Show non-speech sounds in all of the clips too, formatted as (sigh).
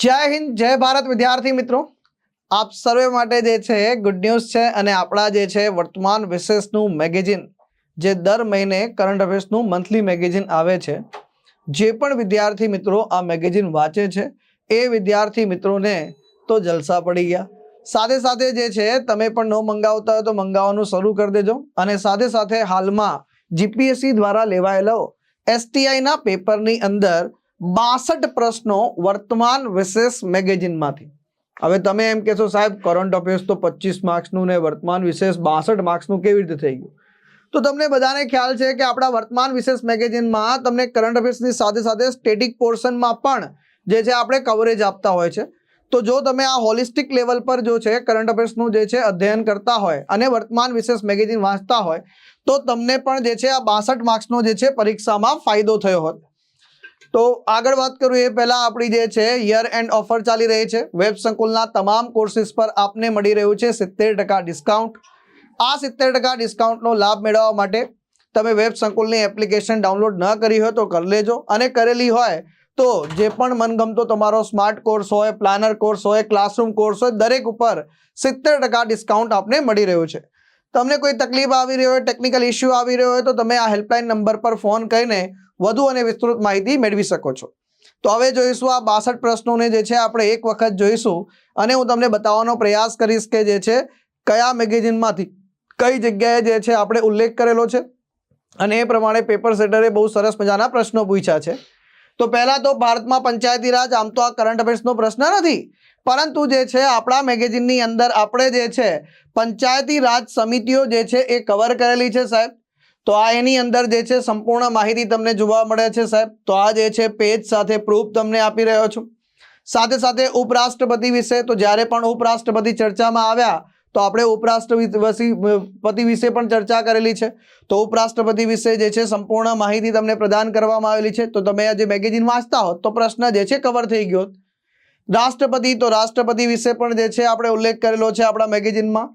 જય હિન્દ, જય ભારત વિદ્યાર્થી મિત્રો. આપ સર્વે માટે જે છે ગુડ ન્યૂઝ છે અને આપણા જે છે, વર્તમાન વિશેષનું મેગેઝિન જે દર મહિને કરંટ અફેર્સનું મંથલી મેગેઝિન આવે છે. જે પણ વિદ્યાર્થી મિત્રો આ મેગેઝિન વાંચે છે, એ વિદ્યાર્થી મિત્રોને તો જલસા પડી ગયા. સાથે સાથે જે છે, તમે પણ ન મંગાવતા હોય તો મંગાવવાનું શરૂ કરી દેજો અને સાથે સાથે હાલમાં જીપીએસસી દ્વારા લેવાયેલો એસટીઆઈના પેપરની અંદર બાસઠ પ્રશ્નો વર્તમાન વિશેષ મેગેઝિનમાંથી. હવે તમે એમ કહેશો, સાહેબ કરંટ અફેર્સ તો પચીસ માર્ક્સનું ને વર્તમાન વિશેષ બાસઠ માર્ક્સનું કેવી રીતે થઈ ગયું? તો તમને બધાને ખ્યાલ છે કે આપણા વર્તમાન વિશેષ મેગેઝિનમાં તમને કરંટ અફેર્સની સાથે સાથે સ્ટેટિક પોર્શનમાં પણ જે છે આપણે કવરેજ આપતા હોય છે. તો જો તમે આ હોલિસ્ટિક લેવલ પર જો છે કરંટ અફેર્સનું જે છે અધ્યયન કરતા હોય અને વર્તમાન વિશેષ મેગેઝિન વાંચતા હોય, તો તમને પણ જે છે આ બાસઠ માર્ક્સનો જે છે પરીક્ષામાં ફાયદો થયો હોત. તો આગળ વાત કરું એ પહેલા આપણી જે છે યર એન્ડ ઓફર ચાલી રહી છે. વેબ સંકુલના તમામ કોર્સિસ પર આપને મળી રહ્યું છે સિત્તેર ટકા ડિસ્કાઉન્ટ આ સિત્તેર ટકા ડિસ્કાઉન્ટનો લાભ મેળવવા માટે તમે વેબ સંકુલની એપ્લિકેશન ડાઉનલોડ ન કરી હોય તો કરી લેજો. અને કરેલી હોય તો જે પણ મનગમતો તમારો સ્માર્ટ કોર્સ હોય પ્લાનર કોર્સ હોય ક્લાસરૂમ કોર્સ હોય, દરેક ઉપર સિત્તેર ટકા ડિસ્કાઉન્ટ આપને મળી રહ્યું છે. તમને કોઈ તકલીફ આવી રહી હોય ટેકનિકલ ઇસ્યુ આવી રહ્યો હોય તો તમે આ હેલ્પલાઇન નંબર પર ફોન કરીને વધુ અને વિસ્તૃત માહિતી મેળવી શકો છો. તો હવે જોઈશું આ બાસઠ પ્રશ્નોને જે છે આપણે એક વખત જોઈશું અને હું તમને બતાવવાનો પ્રયાસ કરીશ કે જે છે કયા મેગેઝિનમાંથી કઈ જગ્યાએ જે છે આપણે ઉલ્લેખ કરેલો છે. અને એ પ્રમાણે પેપર સેટરે બહુ સરસ મજાના પ્રશ્નો પૂછ્યા છે. તો પહેલાં તો ભારતમાં પંચાયતી રાજ, આમ તો આ કરંટ અફેર્સનો પ્રશ્ન નથી. પરંતુ જે છે આપણા મેગેઝિનની અંદર આપણે જે છે પંચાયતી રાજ સમિતિઓ જે છે એ કવર કરેલી છે સાહેબ. તો આ એની અંદર જે છે સંપૂર્ણ માહિતી તમને જોવા મળે છે, સાહેબ. તો આ જે છે પેજ સાથે પ્રૂફ તમને આપી રહ્યો છું. સાથે સાથે ઉપરાષ્ટ્રપતિ વિશે, તો જ્યારે પણ ઉપરાષ્ટ્રપતિ ચર્ચામાં આવ્યા, તો આપણે ઉપરાષ્ટ્રપતિ વિશે પણ ચર્ચા કરેલી છે. તો ઉપરાષ્ટ્રપતિ વિશે જે છે સંપૂર્ણ માહિતી તમને પ્રદાન કરવામાં આવેલી છે. તો તમે આ જે મેગેઝિન વાંચતા હોત, તો પ્રશ્ન જે છે કવર થઈ ગયો રાષ્ટ્રપતિ, તો રાષ્ટ્રપતિ વિશે પણ જે છે આપણે ઉલ્લેખ કરેલો છે આપણા મેગેઝિનમાં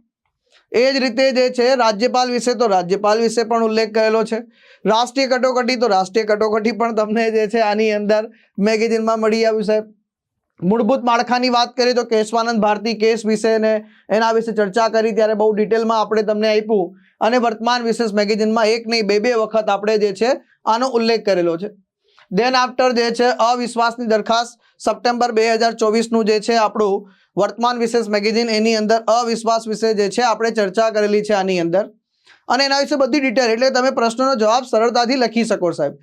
એ જ રીતે જે છે, રાજ્યપાલ વિશે તો રાજ્યપાલ વિશે પણ ઉલ્લેખ કરેલો છે. રાષ્ટ્રીય કટોકટી તો રાષ્ટ્રીય કટોકટી પણ તમને જે છે, આની અંદર મેગેઝિનમાં મળી આવ્યું સાહેબ મૂળભૂત માળખાની વાત કરીએ તો કેશવાનંદ ભારતી કેસ વિશે ને એના વિશે ચર્ચા કરી, ત્યારે બહુ ડિટેલમાં આપણે તમને આપ્યું. અને વર્તમાન વિશેષ મેગેઝિનમાં એક નહીં, બે બે વખત આપણે જે છે, આનો ઉલ્લેખ કરેલો છે. દેન આફ્ટર જે છે, અવિશ્વાસની દરખાસ્ત, સપ્ટેમ્બર બે હજાર ચોવીસનું જે છે, આપણું વર્તમાન વિશેષ મેગેઝિન એની અંદર અવિશ્વાસ વિશે જે છે આપણે ચર્ચા કરેલી છે આની અંદર. અને એના વિશે બધી ડિટેલ એટલે તમે પ્રશ્નનો જવાબ સરળતાથી લખી શકો સાહેબ.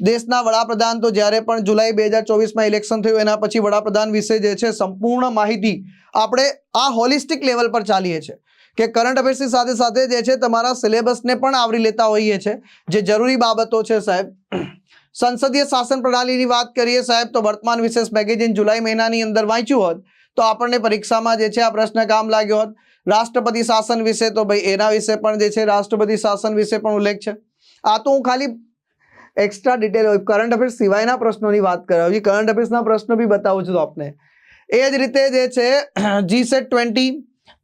દેશના વડાપ્રધાન તો જ્યારે પણ જુલાઈ બે હજાર ચોવીસમાં ઇલેક્શન થયું, એના પછી વડાપ્રધાન વિશે જે છે સંપૂર્ણ માહિતી આપણે આ હોલિસ્ટિક લેવલ પર ચાલીએ છીએ. કે કરંટ અફેર્સની સાથે સાથે જે છે તમારા સિલેબસને પણ આવરી લેતા હોઈએ છે જે જરૂરી બાબતો છે સાહેબ. સંસદીય શાસન પ્રણાલીની વાત કરીએ સાહેબ, તો વર્તમાન વિશેષ મેગેઝિન જુલાઈ મહિનાની અંદર વાંચ્યું હોત તો આપણને પરીક્ષામાં જે છે આ પ્રશ્ન કામ લાગ્યો હોત. રાષ્ટ્રપતિ શાસન વિશે તો ભાઈ એના વિશે પણ જે છે રાષ્ટ્રપતિ શાસન વિશે પણ ઉલ્લેખ છે. આ તો હું ખાલી એક્સ્ટ્રા ડિટેલ કરંટ અફેર્સ સિવાયના પ્રશ્નોની વાત કરે હજી કરંટ અફેર્સના પ્રશ્નો બી બતાવું છું આપને. એ જ રીતે જે છે (clears throat) જીસેટ ટ્વેન્ટી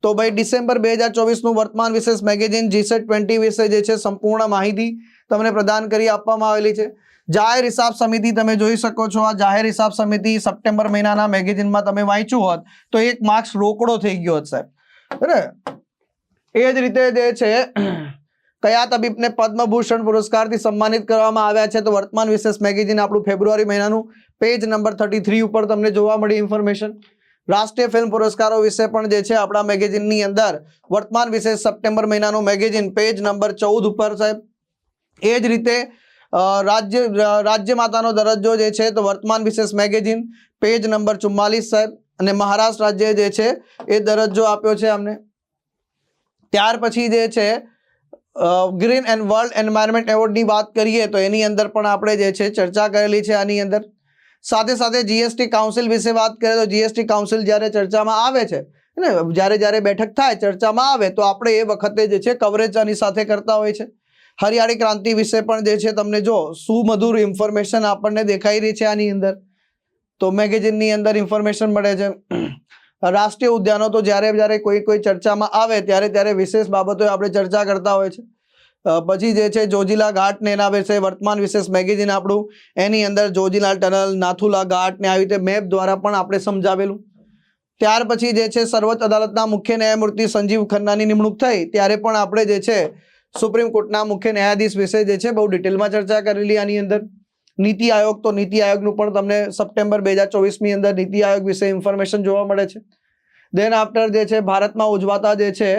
તો ભાઈ ડિસેમ્બર બે હજાર ચોવીસનું વર્તમાન વિશેષ મેગેઝિન જીસેટ ટ્વેન્ટી વિશે જે છે સંપૂર્ણ માહિતી તમને પ્રદાન કરી આપવામાં આવેલી છે. જાહેર હિસાબ સમિતિ તમે જોઈ શકો છો. આ જાહેર હિસાબ સમિતિ સપ્ટેમ્બર મહિનાના મેગેઝિનમાં તમે વાંચ્યું હોત તો એક માર્ક્સ રોકડો થઈ ગયો હોત સાહેબ. બરાબર એ જ રીતે જે છે, કયા તબીબને પદ્મભૂષણ પુરસ્કારથી સન્માનિત કરવામાં આવ્યા છે તો વર્તમાન વિશેષ મેગેઝિન આપણું ફેબ્રુઆરી મહિનાનું પેજ નંબર થર્ટી થ્રી ઉપર તમને જોવા મળી ઇન્ફોર્મેશન. રાષ્ટ્રીય ફિલ્મ પુરસ્કારો વિશે પણ જે છે આપણા મેગેઝિનની અંદર વર્તમાન વિશેષ સપ્ટેમ્બર મહિનાનું મેગેઝિન પેજ નંબર ચૌદ ઉપર સાહેબ. એ જ રીતે રાજ્ય રાજ્ય માતાનો દરજ્જો જે છે, તો વર્તમાન વિશેષ મેગેઝિન પેજ નંબર ચુમ્માલીસ સાહેબ અને મહારાષ્ટ્ર રાજ્ય જે છે, એ દરજ્જો આપ્યો છે અમને. ત્યાર પછી જે છે ગ્રીન એન્ડ વર્લ્ડ એન્વાયરમેન્ટ એવોર્ડની વાત કરીએ, તો એની અંદર પણ આપણે જે છે, ચર્ચા કરેલી છે આની અંદર. સાથે સાથે જીએસટી કાઉન્સિલ વિશે વાત કરીએ, તો જીએસટી કાઉન્સિલ જ્યારે ચર્ચામાં આવે છે ને? જ્યારે જ્યારે બેઠક થાય, ચર્ચામાં આવે, તો આપણે એ વખતે જે છે કવરેજ આની સાથે કરતા હોય છે. હરિયાળી ક્રાંતિ વિશે પણ જે છે તમને જો સુમધુર ઇન્ફોર્મેશન આપણને દેખાઈ રહી છે આની અંદર. તો મેગેઝિનની અંદર ઇન્ફોર્મેશન મળે છે. રાષ્ટ્રીય ઉદ્યાનો તો જ્યારે જ્યારે કોઈ કોઈ ચર્ચામાં આવે ત્યારે ત્યારે વિશેષ બાબતો આપણે ચર્ચા કરતા હોય છે. પછી જે છે જોજીલા ઘાટ ને એના વિશે, વર્તમાન વિશેષ મેગેઝિન આપણું, એની અંદર જોજીલા ટનલ, નાથુલા ઘાટ ને આવી રીતે મેપ દ્વારા પણ આપણે સમજાવેલું. ત્યાર પછી જે છે સર્વોચ્ચ અદાલતના મુખ્ય ન્યાયમૂર્તિ સંજીવ ખન્નાની નિમણૂક થઈ, ત્યારે પણ આપણે જે છે સુપ્રીમ કોર્ટના મુખ્ય ન્યાયાધીશ વિશે જે છે, બહુ ડિટેલમાં ચર્ચા કરેલી આની અંદર. નીતિ આયોગ તો નીતિ આયોગનું પણ તમને સપ્ટેમ્બર બે હજાર ચોવીસની અંદર નીતિ આયોગ વિશે ઇન્ફોર્મેશન જોવા મળે છે. દેન આફ્ટર જે છે, ભારતમાં ઉજવાતા જે છે,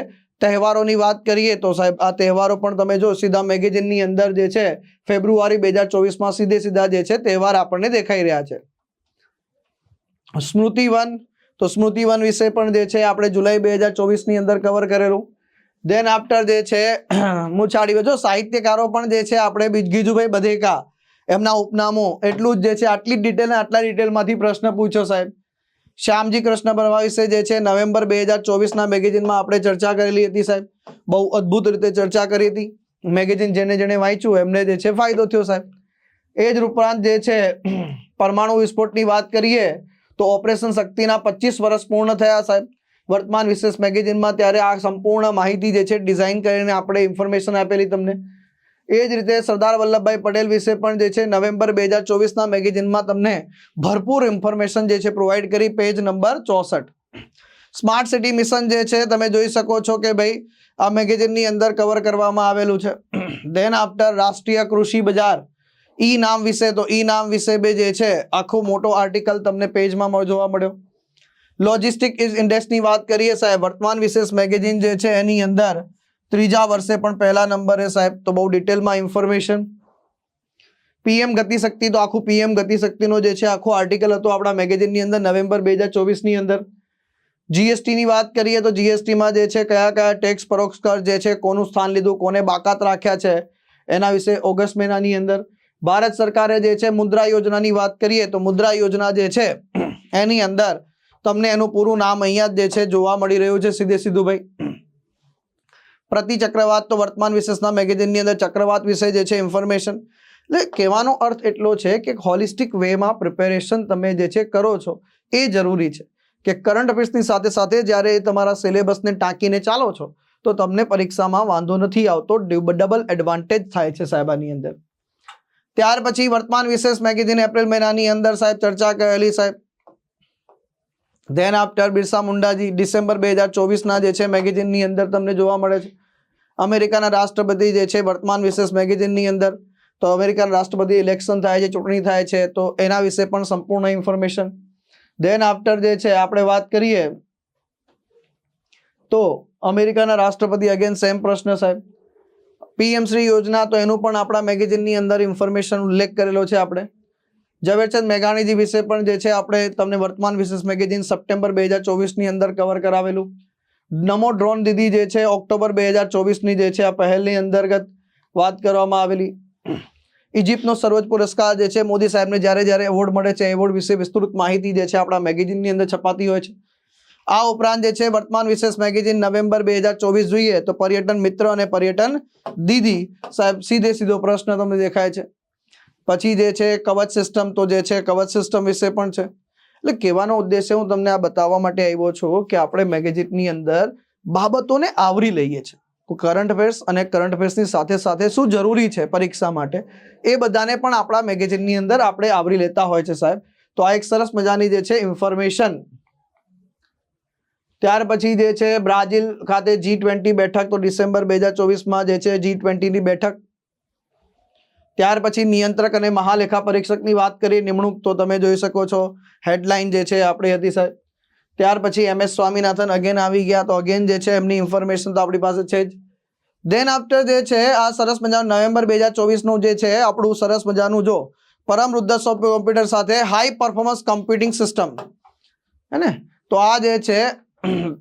તહેવારોની વાત કરીએ તો સાહેબ, આ તહેવારો પણ તમે જો સીધા મેગેઝિનની અંદર જે છે, ફેબ્રુઆરી બે હજાર ચોવીસમાં સીધે સીધા જે છે, તહેવાર આપણને દેખાઈ રહ્યા છે. સ્મૃતિવન તો સ્મૃતિવન વિશે પણ જે છે, આપણે જુલાઈ બે હજાર ચોવીસની અંદર કવર કરેલું. દેન આફ્ટર જે છે (clears throat) મુછાડી જો સાહિત્યકારો પણ જે છે, આપણે ગીજુભાઈ બધેકા, એમના ઉપનામો, એટલું જ જે છે, આટલી ડિટેલ આટલા ડિટેલમાંથી પ્રશ્ન પૂછ્યો સાહેબ. શ્યામજી કૃષ્ણ પરમા વિશે જે છે, નવેમ્બર બે હજાર ચોવીસના મેગેઝિનમાં આપણે ચર્ચા કરેલી હતી સાહેબ. બહુ અદ્ભુત રીતે ચર્ચા કરી હતી. મેગેઝિન જેને જેને વાંચ્યું, એમને જે છે, ફાયદો થયો સાહેબ. એ જ ઉપરાંત જે છે, (clears throat) પરમાણુ વિસ્ફોટની વાત કરીએ, તો ઓપરેશન શક્તિના પચીસ વર્ષ પૂર્ણ થયા સાહેબ. વર્તમાન વિશેષ મેગેઝિનમાં ત્યારે આ સંપૂર્ણ માહિતી જે છે ડિઝાઇન કરીને આપણે ઇન્ફોર્મેશન આપેલી તમને. એ જ રીતે સરદાર વલ્લભભાઈ પટેલ વિશે પણ જે છે નવેમ્બર બે હજાર ચોવીસના મેગેઝિનમાં તમને ભરપૂર ઇન્ફોર્મેશન જે છે પ્રોવાઈડ કરી પેજ નંબર ચોસઠ. સ્માર્ટ સિટી મિશન જે છે તમે જોઈ શકો છો કે ભાઈ આ મેગેઝિનની અંદર કવર કરવામાં આવેલું છે. દેન આફ્ટર રાષ્ટ્રીય કૃષિ બજાર, ઈ નામ વિશે તો ઈ નામ વિશે બે જે છે આખો મોટો આર્ટિકલ તમને પેજમાં જોવા મળ્યો. લોજિસ્ટિક ઇઝ ઇન્ડેક્સની વાત કરીએ સાહેબ, વર્તમાન વિશેષ મેગેઝિન જે છે એની અંદર ત્રીજા વર્ષે પણ પહેલા નંબરે સાહેબ, તો બહુ ડિટેલમાં ઇન્ફોર્મેશન પીએમ ગતિશક્તિ, તો આખું પીએમ ગતિશક્તિનો જે છે આખો આર્ટિકલ હતો આપણા મેગેઝિનની અંદર નવેમ્બર બે હજાર ચોવીસની અંદર. જીએસટીની વાત કરીએ તો જીએસટીમાં જે છે કયા કયા ટેક્સ પરોક્ષ કર જે છે, કોનું સ્થાન લીધું, કોને બાકાત રાખ્યા છે, એના વિશે ઓગસ્ટ મહિનાની અંદર. ભારત સરકારે જે છે મુદ્રા યોજનાની વાત કરીએ તો મુદ્રા યોજના જે છે એની અંદર તમને એનું પૂરું નામ અહીંયા જ જે છે જોવા મળી રહ્યું છે સીધે સીધું ભાઈ. પ્રતિ ચક્રવાત તો વર્તમાન વિશેષના મેગેઝિનની અંદર ચક્રવાત વિશે જે છે ઇન્ફોર્મેશન. એટલે કહેવાનો અર્થ એટલો છે કે હોલિસ્ટિક વેમાં પ્રિપેરેશન તમે જે છે કરો છો એ જરૂરી છે. કે કરંટ અફેર્સની સાથે સાથે જ્યારે તમારા સિલેબસને ટાંકીને ચાલો છો, તો તમને પરીક્ષામાં વાંધો નથી આવતો ડબલ એડવાન્ટેજ થાય છે સાહેબાની અંદર. ત્યાર પછી વર્તમાન વિશેષ મેગેઝિન એપ્રિલ મહિનાની અંદર સાહેબ ચર્ચા કરેલી સાહેબ. ધેન આફ્ટર બિરસા મુંડાજી ડિસેમ્બર બે હજાર ચોવીસના જે છે મેગેઝિનની અંદર તમને જોવા મળે છે. અમેરિકાના રાષ્ટ્રપતિ જે છે વર્તમાન વિશેષ મેગેઝિનની અંદર, તો અમેરિકાના રાષ્ટ્રપતિ ઇલેક્શન થાય છે, ચૂંટણી થાય છે, તો એના વિશે પણ સંપૂર્ણ ઇન્ફોર્મેશન ધેન આફ્ટર જે છે, આપણે વાત કરીએ, તો અમેરિકાના રાષ્ટ્રપતિ અગેન સેમ પ્રશ્ન સાહેબ. પીએમ શ્રી યોજના, તો એનું પણ આપણા મેગેઝિનની અંદર ઇન્ફોર્મેશન ઉલ્લેખ કરેલો છે આપણે. ઝવેરચંદ મેઘાણીજી વિશે પણ જે છે આપણે તમને વર્તમાન વિશેષ મેગેઝિન સપ્ટેમ્બર બે હજાર ચોવીસની અંદર કવર કરાવેલું. નમો ડ્રોન દીદી જે છે ઓક્ટોબર બે હજાર ચોવીસની જે છે આ પહેલની અંતર્ગત વાત કરવામાં આવેલી. ઇજિપ્તનો સર્વોચ્ચ પુરસ્કાર જે છે મોદી સાહેબને જ્યારે જ્યારે એવોર્ડ મળે છે, એવોર્ડ વિશે વિસ્તૃત માહિતી જે છે આપણા મેગેઝિનની અંદર છપાતી હોય છે. આ ઉપરાંત જે છે વર્તમાન વિશેષ મેગેઝિન નવેમ્બર બે હજાર ચોવીસ જોઈએ તો પર્યટન મિત્ર અને પર્યટન દીદી સાહેબ સીધે સીધો પ્રશ્ન તમને દેખાય છે. પછી જે છે, કવચ સિસ્ટમ તો જે છે, કવચ સિસ્ટમ વિશે પણ છે. એટલે કહેવાનો ઉદ્દેશ્ય હું તમને આ બતાવવા માટે આવ્યો છું કે આપણે મેગેઝિનની અંદર બાબતોને આવરી લઈએ છીએ. કરંટ અફેર્સ અને કરંટ અફેર્સની સાથે સાથે શું જરૂરી છે પરીક્ષા માટે? એ બધાને પણ આપણા મેગેઝિનની અંદર આપણે આવરી લેતા હોય છે સાહેબ. તો આ એક સરસ મજાની જે છે ઇન્ફોર્મેશન ત્યાર પછી જે છે, બ્રાઝિલ ખાતે જી ટ્વેન્ટી બેઠક, તો ડિસેમ્બર બે હજાર ચોવીસમાં જે છે જી ટ્વેન્ટીની બેઠક ત્યાર પછી નિયંત્રક અને મહાલેખા પરીક્ષકની વાત કરી, નિમણૂક તો તમે જોઈ શકો છો. હેડલાઇન જે છે આપણી હતી સાહેબ. ત્યાર પછી એમ. એસ. સ્વામિનાથન અગેન આવી ગયા, તો અગેન જે છે એમની ઇન્ફોર્મેશન તો આપણી પાસે છે જ. દેન આફ્ટર જે છે, આ સરસ મજાનું નવેમ્બર બે હજાર ચોવીસનું જે છે, આપણું સરસ મજાનું જો પરમ વૃદ્ધ કોમ્પ્યુટર સાથે હાઈ પરફોર્મન્સ કમ્પ્યુટિંગ સિસ્ટમ હે ને? તો આ જે છે,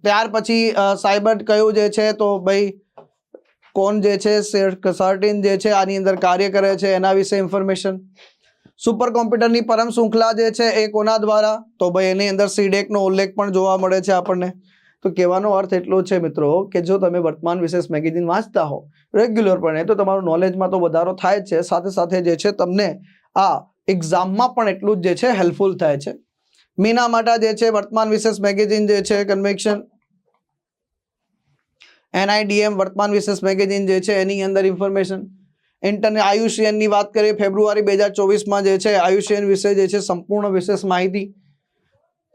ત્યાર પછી સાયબર કયું જે છે, તો ભાઈ કોણ જે છે સર્ટિન જે છે, આની અંદર કાર્ય કરે છે, એના વિશે ઇન્ફોર્મેશન સુપર કોમ્પ્યુટરની પરમ શૃંખલા જે છે, એ કોના દ્વારા? તો ભાઈ એની અંદર સીડેકનો ઉલ્લેખ પણ જોવા મળે છે આપણને. તો કહેવાનો અર્થ એટલો છે મિત્રો કે જો તમે વર્તમાન વિશેષ મેગેઝિન વાંચતા હો રેગ્યુલર પણ એ તો તમારું નોલેજમાં તો વધારો થાય છે. સાથે સાથે જે છે, તમને આ એક્ઝામમાં પણ એટલું જ જે છે હેલ્પફુલ થાય છે. મીના માટા જે છે, વર્તમાન વિશેષ મેગેઝિન જે છે કન્વેક્શન એનઆઈડીએમ વર્તમાન વિશેષ મેગેઝિન જે છે, એની અંદર ઇન્ફોર્મેશન. ઇન્ટરને આયુષ્યનની વાત કરીએ, ફેબ્રુઆરી બે હજાર ચોવીસમાં જે છે આયુષ્યન વિશે જે છે, સંપૂર્ણ વિશેષ માહિતી.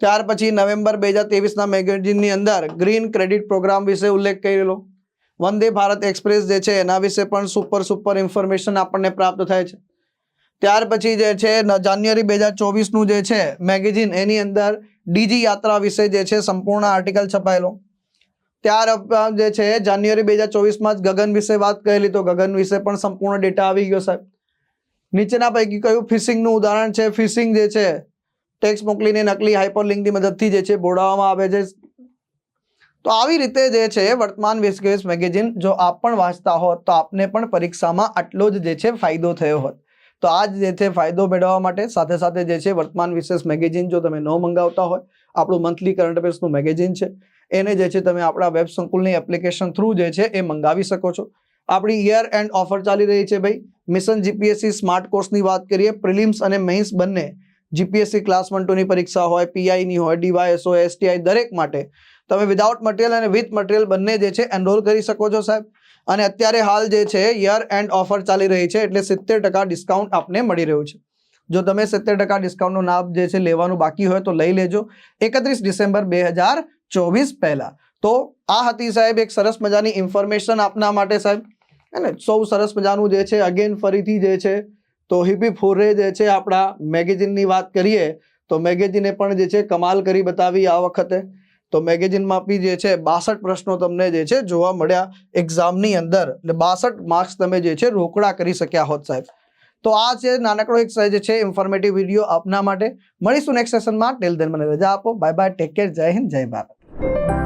ત્યાર પછી નવેમ્બર બે હજાર ત્રેવીસના મેગેઝિનની અંદર ગ્રીન ક્રેડિટ પ્રોગ્રામ વિશે ઉલ્લેખ કરેલો. વંદે ભારત એક્સપ્રેસ જે છે, એના વિશે પણ સુપર સુપર ઇન્ફોર્મેશન આપણને પ્રાપ્ત થાય છે. ત્યાર પછી જે છે જાન્યુઆરી બે હજાર ચોવીસનું જે છે, મેગેઝિન, એની અંદર ડીજી યાત્રા વિશે જે છે, સંપૂર્ણ આર્ટિકલ છપાયેલો. ત્યાર જે છે, જાન્યુઆરી બે હજાર ચોવીસમાં જ ગગન વિશે વાત કરેલી, તો ગગન વિશે પણ સંપૂર્ણ ડેટા આવી ગયો સાહેબ. નીચેના પૈકી કયું ફિશિંગનું ઉદાહરણ છે? ફિશિંગ જે છે ટેક્સ મોકલીને નકલી હાઇપરલિંકની મદદથી જે છે બોડાવવામાં આવે છે. તો આવી રીતે જે છે, વર્તમાન વિશ્વેશ મેગેઝિન જો આપ પણ વાંચતા હોત, તો આપને પણ પરીક્ષામાં આટલો જ જે છે, ફાયદો થયો હોત. તો આ જ જે છે, ફાયદો મેળવવા માટે સાથે સાથે જે છે, વર્તમાન વિશેષ મેગેઝિન જો તમે ન મંગાવતા હોય, આપણું મંથલી કરંટ અફેર્સનું મેગેઝિન છે. એને જે છે તમે આપણા વેબ સંકુલની એપ્લિકેશન થ્રુ જે છે એ મંગાવી શકો છો. આપણી યર એન્ડ ઓફર ચાલી રહી છે ભાઈ. મિશન જીપીએસસી સ્માર્ટ કોર્સની વાત કરીએ પ્રિલિમ્સ અને મેઇન્સ બંને જીપીએસસી ક્લાસ વન ટુની પરીક્ષા હોય પીઆઈની હોય ડીવાયએસઓ એસટીઆઈ દરેક માટે તમે વિધાઉટ મટીરિયલ અને વિથ મટીરિયલ બંને જે છે એનરોલ કરી શકો છો સાહેબ. અને અત્યારે હાલ જે છે યર એન્ડ ઓફર ચાલી રહી છે એટલે સિત્તેર ટકા ડિસ્કાઉન્ટ આપને મળી રહ્યું છે. જો તમે સિત્તેર ટકા ડિસ્કાઉન્ટનો લાભ જે છે લેવાનું બાકી હોય તો લઈ લેજો. એકત્રીસ ડિસેમ્બર બે હજાર ચોવીસ પહેલા. તો આ હતી સાહેબ એક સરસ મજાની ઇન્ફોર્મેશન આપના માટે સાહેબ. હે સૌ સરસ મજાનું જે છે અગેન ફરીથી જે છે, તો હિપી ફોરે જે છે આપણા મેગેઝિનની વાત કરીએ, તો મેગેઝિને પણ જે છે કમાલ કરી બતાવી આ વખતે. તો મેગેઝિનમાં બી જે છે બાસઠ પ્રશ્નો તમને જે છે જોવા મળ્યા એક્ઝામની અંદર. એટલે બાસઠ માર્ક્સ તમે જે છે રોકડા કરી શક્યા હોત સાહેબ. તો આ છે નાનકડો એક જે છે ઇન્ફોર્મેટિવ વીડિયો આપના માટે. મળીશું નેક્સ્ટ સેશનમાં ટેલ દેન મને રજા આપો. બાય બાય ટેક કેર જય હિન્દ, જય ભારત. Thank you.